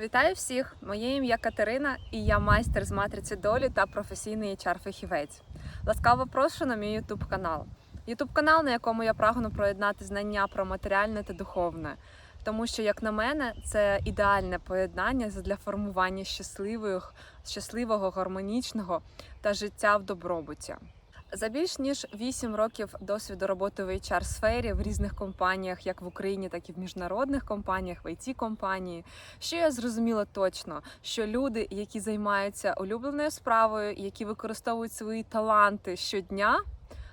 Вітаю всіх! Моє ім'я Катерина і я майстер з матриці долі та професійний HR-фахівець. Ласкаво прошу на мій YouTube канал. YouTube канал, на якому я прагну проєднати знання про матеріальне та духовне. Тому що, як на мене, це ідеальне поєднання для формування щасливих, щасливого, гармонічного та життя в добробуті. За більш ніж 8 років досвіду роботи в HR сфері в різних компаніях, як в Україні, так і в міжнародних компаніях, в it компанії, що я зрозуміла точно, що люди, які займаються улюбленою справою, які використовують свої таланти щодня.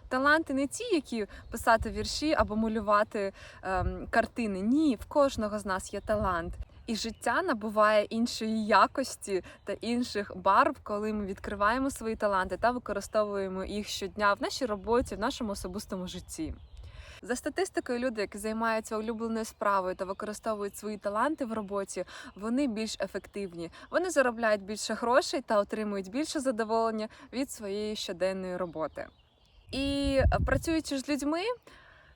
Таланти не ті, які писати вірші або малювати ем, картини. Ні, в кожного з нас є талант. І життя набуває іншої якості та інших барв, коли ми відкриваємо свої таланти та використовуємо їх щодня в нашій роботі, в нашому особистому житті. За статистикою, люди, які займаються улюбленою справою та використовують свої таланти в роботі, вони більш ефективні. Вони заробляють більше грошей та отримують більше задоволення від своєї щоденної роботи. І е, працюючи з людьми,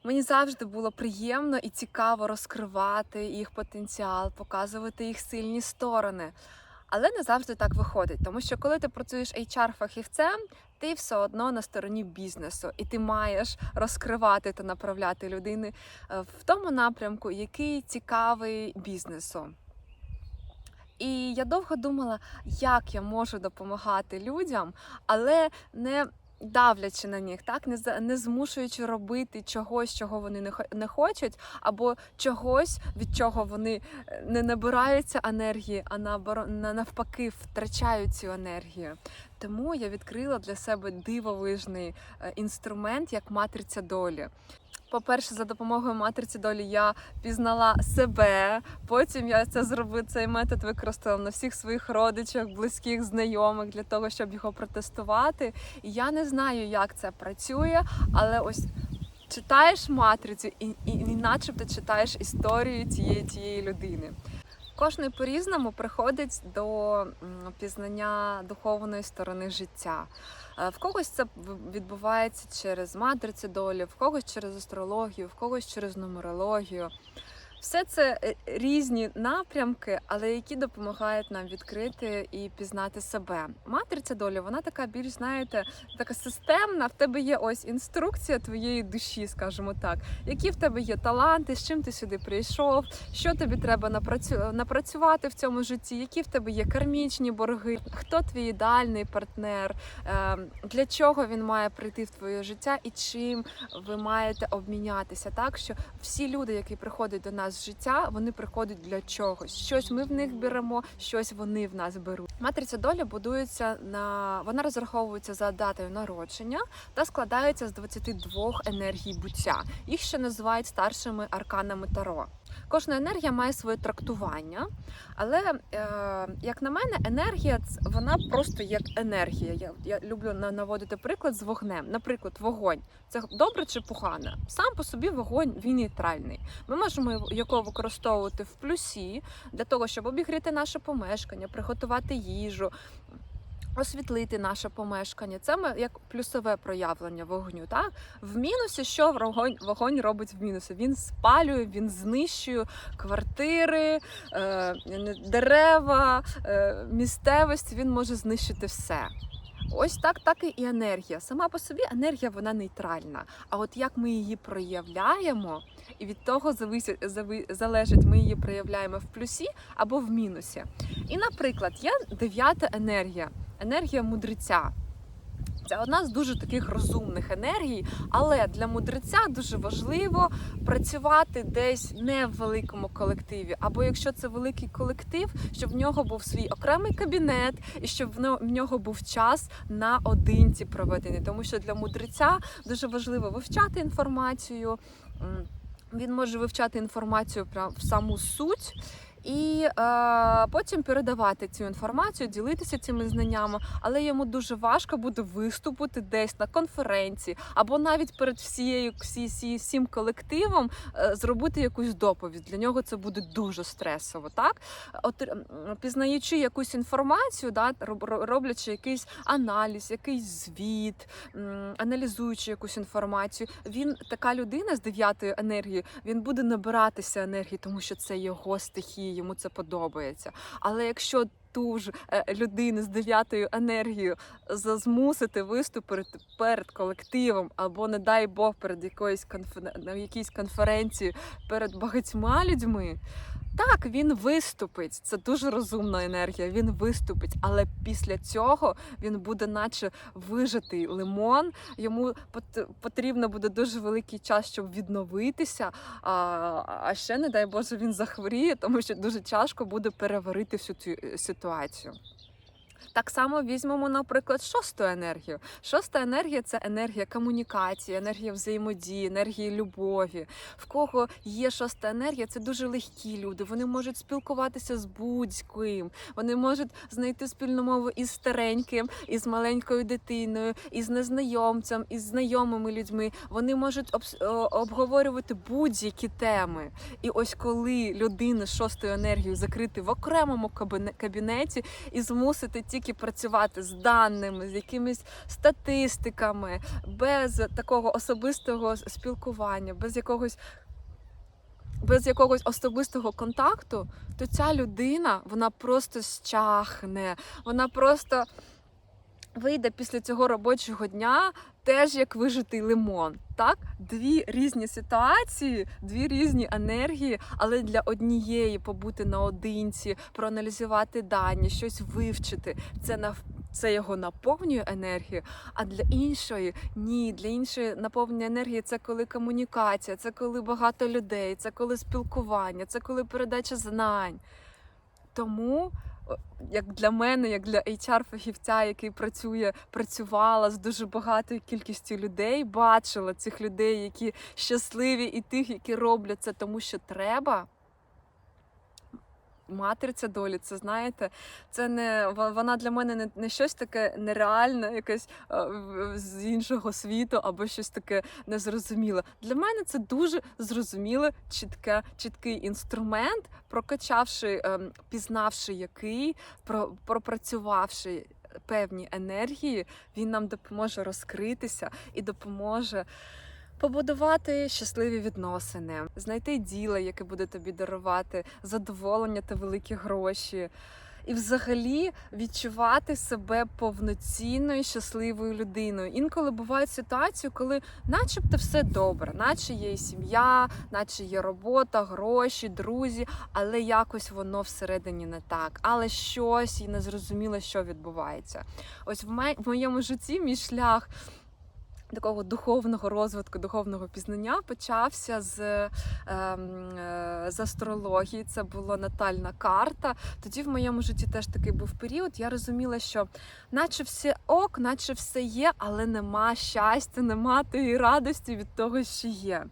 мені завжди було приємно і цікаво розкривати їх потенціал, показувати їх сильні сторони. Але не завжди так виходить, тому що коли ти працюєш HR-фахівцем, ти все одно на стороні бізнесу, і ти маєш розкривати та направляти людини е, в тому напрямку, який цікавий бізнесу. І я довго думала, як я можу допомагати людям, але не давлячи на них, так не не змушуючи робити чогось, чого вони не не хочуть, або чогось, від чого вони е, не набираються енергії, а на- навпаки втрачають цю енергію. Тому я відкрила для себе дивовижний е, інструмент як матриця долі. По-перше, за допомогою матриці долі я пізнала себе. Потім я це зробив цей метод використала на всіх своїх родичах, близьких, знайомих для того, щоб його протестувати. І я не знаю, як це працює, але ось читаєш матрицю і, і, і начебто читаєш історію цієї тієї людини. Кожний по-різному приходить до пізнання духовної сторони життя. Е, В когось це відбувається через матриці долі, в когось через астрологію, в когось через нумерологію. Все це е, різні напрямки, але які допомагають нам відкрити і пізнати себе. Матриця долі, вона така більш, знаєте, така системна. В тебе є ось інструкція твоєї душі, скажімо так, які в тебе є таланти, з чим ти сюди прийшов, що тобі треба напрацювати в цьому житті, які в тебе є кармічні борги, хто твій ідеальний партнер, е, для чого він має прийти в твоє життя і чим ви маєте обмінятися. Так що всі люди, які приходять до нас в життя, вони приходять для чогось. Щось ми в них беремо, щось вони в нас беруть. Матриця долі будується на вона розраховується за датою народження та складається з 22 енергій буття. Їх ще називають старшими арканами Таро. Кожна енергія має своє трактування, але е, як на мене, енергія вона просто як енергія. Я, я люблю на- наводити приклад з вогнем. Наприклад, вогонь це добре чи погано? Сам по собі вогонь він нейтральний. Ми можемо його використовувати в плюсі для того, щоб обігріти наше помешкання, приготувати їжу. Освітлити наше помешкання, це ми як плюсове проявлення вогню. Так в мінусі, що вогонь, вогонь робить в мінусі? Він спалює, він знищує квартири, е, дерева, е, місцевість. Він може знищити все. Ось так, так і енергія. Сама по собі енергія вона нейтральна. А от як ми її проявляємо, і від того залежить, ми її проявляємо в плюсі або в мінусі. І, наприклад, є дев'ята енергія, енергія мудреця. Це одна з дуже таких розумних енергій, але для мудреця дуже важливо працювати десь не в великому колективі. Або якщо це великий колектив, щоб в нього був свій окремий кабінет і щоб в нього був час наодинці проведений. Тому що для мудреця дуже важливо вивчати інформацію. Він може вивчати інформацію прям в саму суть. І е, потім передавати цю інформацію, ділитися цими знаннями, але йому дуже важко буде виступити десь на конференції або навіть перед всією всі, всі, всім колективом е, зробити якусь доповідь. Для нього це буде дуже стресово. Так, От пізнаючи якусь інформацію, да, роблячи якийсь аналіз, якийсь звіт, м, аналізуючи якусь інформацію, він така людина з дев'ятою енергією, він буде набиратися енергії, тому що це його стихія. Енергії, йому це подобається. Але якщо ту ж е, людину з дев'ятою енергією зазмусити виступити перед колективом, або, не дай Бог, перед якоюсь конфер... на якійсь конференції перед багатьма людьми. Так, він виступить. Це дуже розумна енергія. Він виступить, але після цього він буде, наче вижитий лимон. Йому пот- потрібно буде дуже великий час, щоб відновитися. А, а ще, не дай Боже, він захворіє, тому що дуже тяжко буде переварити всю цю е, ситуацію. Так само візьмемо, наприклад, шосту енергію. Шоста енергія це енергія комунікації, енергія взаємодії, енергії любові. В кого є шоста енергія, це дуже легкі люди. Вони можуть спілкуватися з будь-ким. Вони можуть знайти спільну мову із стареньким, із маленькою дитиною, із незнайомцем, із знайомими людьми. Вони можуть обговорювати будь-які теми. І ось коли людина шостою енергією закрити в окремому кабінеті і змусити тільки працювати з даними, з якимись статистиками, без такого особистого спілкування, без якогось. Без якогось особистого контакту, то ця людина вона просто щахне, вона просто вийде після цього робочого дня теж як вижитий лимон. Так, дві різні ситуації, дві різні енергії, але для однієї побути наодинці, проаналізувати дані, щось вивчити. Це нав... це його наповнює енергію. А для іншої ні, для іншої наповнення енергії це коли комунікація, це коли багато людей, це коли спілкування, це коли передача знань. Тому як для мене, як для HR-фахівця, який працює, працювала з дуже багатою кількістю людей, бачила цих людей, які щасливі, і тих, які роблять це тому, що треба. Матриця долі, це знаєте, це не вона для мене не, не щось таке нереальне, якесь е, з іншого світу або щось таке незрозуміле. Для мене це дуже зрозуміле, чітке, чіткий інструмент, прокачавши, ем, пізнавши який, про, пропрацювавши певні енергії, він нам допоможе розкритися і допоможе. Побудувати щасливі відносини, знайти діло, яке буде тобі дарувати задоволення та великі гроші, і взагалі відчувати себе повноцінною щасливою людиною. Інколи бувають ситуації, коли, начебто, все добре, наче є і сім'я, наче є робота, гроші, друзі, але якось воно всередині не так. Але щось і не зрозуміло, що відбувається. Ось в моєму житті мій шлях такого духовного розвитку, духовного пізнання почався з, ем, е, з астрології. Це була натальна карта. Тоді в моєму житті теж такий був період. Я розуміла, що наче все ок, наче все є, але нема щастя, нема тієї радості від того, що є.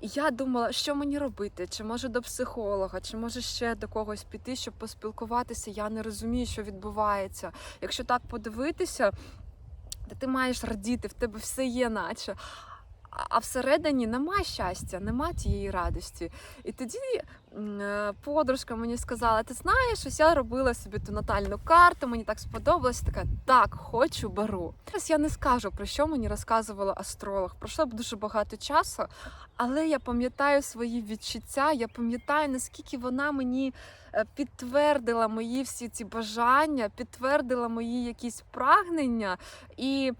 І я думала, що мені робити, чи може до психолога, чи може ще до когось піти, щоб поспілкуватися. Я не розумію, що відбувається. Якщо так подивитися, то ти маєш радіти, в тебе все є, наче. А- всередині нема щастя, нема тієї радості. І тоді е, подружка мені сказала: ти знаєш, ось я робила собі ту натальну карту, мені так сподобалось. Така так, хочу, беру. Зараз я не скажу про що мені розказувала астролог. Пройшло б дуже багато часу, але я пам'ятаю свої відчуття. Я пам'ятаю, наскільки вона мені е, підтвердила мої всі ці бажання, підтвердила мої якісь прагнення і.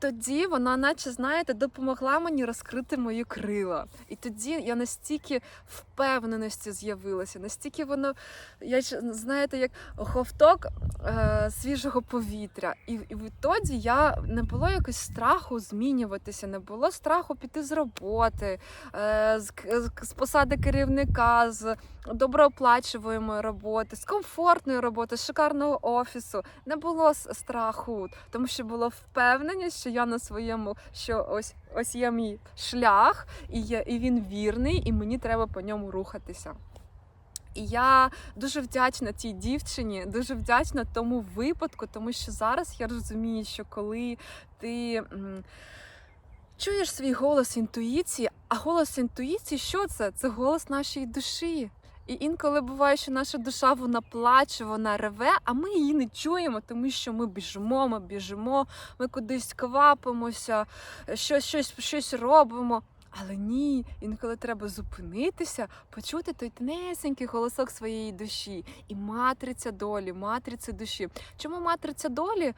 Тоді вона, наче знаєте, допомогла мені розкрити мої крила. І тоді я настільки впевненості з'явилася, настільки воно, я знаєте, як ховток е, свіжого повітря. І, і відтоді я не було якось страху змінюватися, не було страху піти з роботи, е, з, з, посади керівника, з доброоплачуваної роботи, з комфортної роботи, з шикарного офісу. Не було страху, тому що було впевненість, що я на своєму, що ось ось є мій шлях, і, є, і він вірний, і мені треба по ньому рухатися. І я дуже вдячна тій дівчині, дуже вдячна тому випадку, тому що зараз я розумію, що коли ти. Чуєш свій голос інтуїції, а голос інтуїції, що це? Це голос нашої душі. І інколи буває, що наша душа вона плаче, вона реве, а ми її не чуємо, тому що ми біжимо, ми біжимо, ми кудись квапимося, щось, щось, щось робимо. Але ні, інколи треба зупинитися, почути той тонесенький голосок своєї душі. І матриця долі, матриця душі. Чому матриця долі?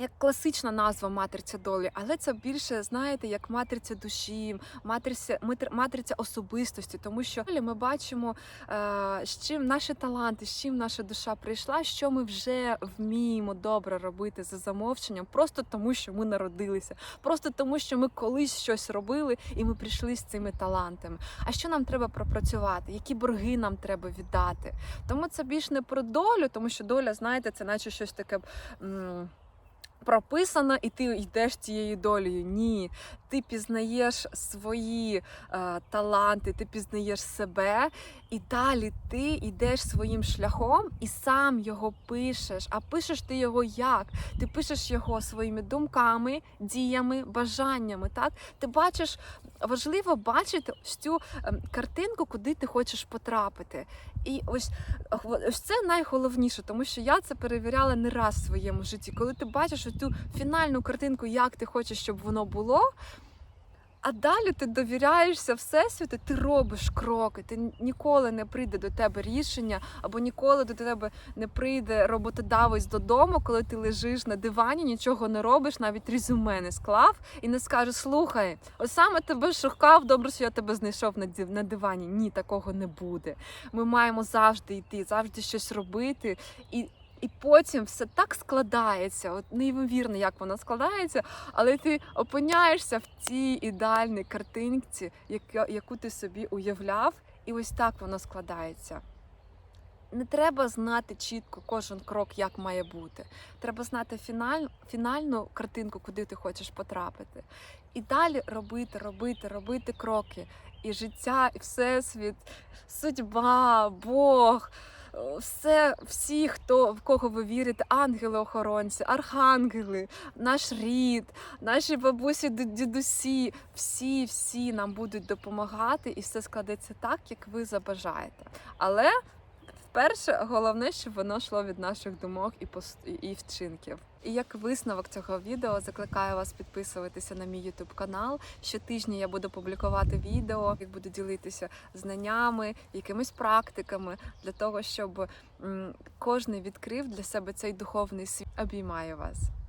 Як класична назва матриця долі, але це більше, знаєте, як матриця душі, матриця, матриця особистості, тому що ми бачимо, е, з чим наші таланти, з чим наша душа прийшла, що ми вже вміємо добре робити за замовченням, просто тому, що ми народилися, просто тому, що ми колись щось робили і ми прийшли з цими талантами. А що нам треба пропрацювати? Які борги нам треба віддати? Тому це більш не про долю, тому що доля, знаєте, це наче щось таке. м, Прописано, і ти йдеш цією долею. Ні, ти пізнаєш свої е, таланти, ти пізнаєш себе, і далі ти йдеш своїм шляхом і сам його пишеш. А пишеш ти його як? Ти пишеш його своїми думками, діями, бажаннями. Так ти бачиш, важливо бачити цю ем, картинку, куди ти хочеш потрапити. І ось, ось це найголовніше, тому що я це перевіряла не раз в своєму житті. Коли ти бачиш цю фінальну картинку, як ти хочеш, щоб воно було. А далі ти довіряєшся Всесвіту, ти робиш кроки, ти ніколи не прийде до тебе рішення, або ніколи до тебе не прийде роботодавець додому, коли ти лежиш на дивані, нічого не робиш, навіть резюме не склав, і не скаже: Слухай, ось саме тебе шукав, добре, що я тебе знайшов на див- на дивані. Ні, такого не буде. Ми маємо завжди йти, завжди щось робити. І і потім все так складається, от неймовірно, як воно складається, але ти опиняєшся в цій ідеальній картинці, яку ти собі уявляв, і ось так воно складається. Не треба знати чітко кожен крок, як має бути. Треба знати фіналь, фінальну картинку, куди ти хочеш потрапити. І далі робити, робити, робити кроки. І життя, і всесвіт, судьба, Бог, все, всі, хто в кого ви вірите, ангели-охоронці, архангели, наш рід, наші бабусі, дідусі, всі, всі нам будуть допомагати, і все складеться так, як ви забажаєте. Але вперше головне, щоб воно йшло від наших думок і пост... і вчинків. І як висновок цього відео закликаю вас підписуватися на мій YouTube канал. Щотижня я буду публікувати відео, як буду ділитися знаннями, якимись практиками для того, щоб кожен відкрив для себе цей духовний світ. Обіймаю вас.